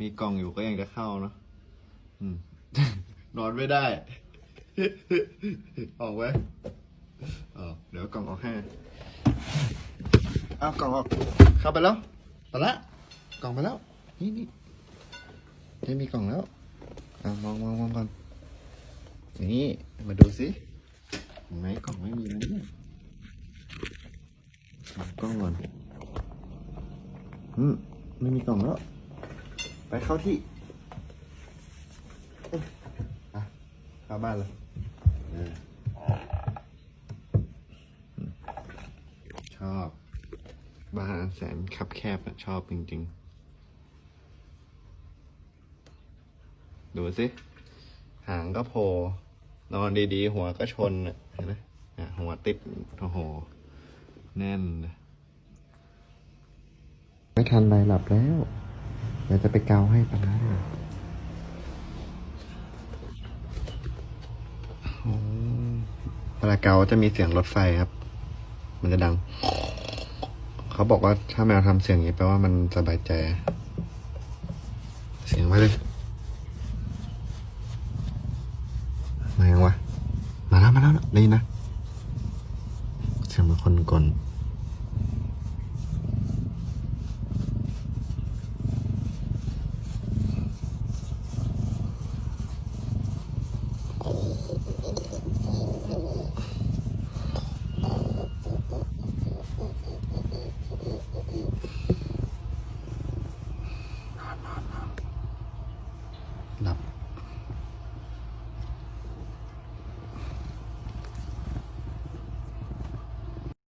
มีกล่องอยู่ก็ยังจะเข้าเนาะอืม นอนไม่ได้ ออกไว้ออเดี๋ยวกล่องออกให้เอากล่องออก เข้าไปแล้วไปละ กล่องไปแล้ว นี่นี่ได้มีกล่องแล้วอ่ามองมองมองก่อนนี่ มาดูสิไหมกล่องไม่มีนะเนี่ยกล้องก่อนอืมไม่มีกล่องแล้ว ไปเข้าที่เอ้ยอะเข้าบ้านเลยชอบ บ้านแสนคับแคบอะชอบจริง ๆ ดูสิ หางก็โผล่นอนดีๆ หัวก็ชนอะเห็นไหมหัวติดโอ้โห แน่น ไม่ทันไรหลับแล้ว ดี๋ยวจะไปเกาให้ปะนะโอ้เวลาเกาจะมีเสียงรถไฟครับ มันจะดัง เขาบอกว่าถ้าแมวทำเสียงอย่างนี้แปลว่ามันสบายใจ เสียงไว้เลยมายังวะ มาแล้วมาแล้วได้ยินนะ เสียงเหมือนคนกลน lòng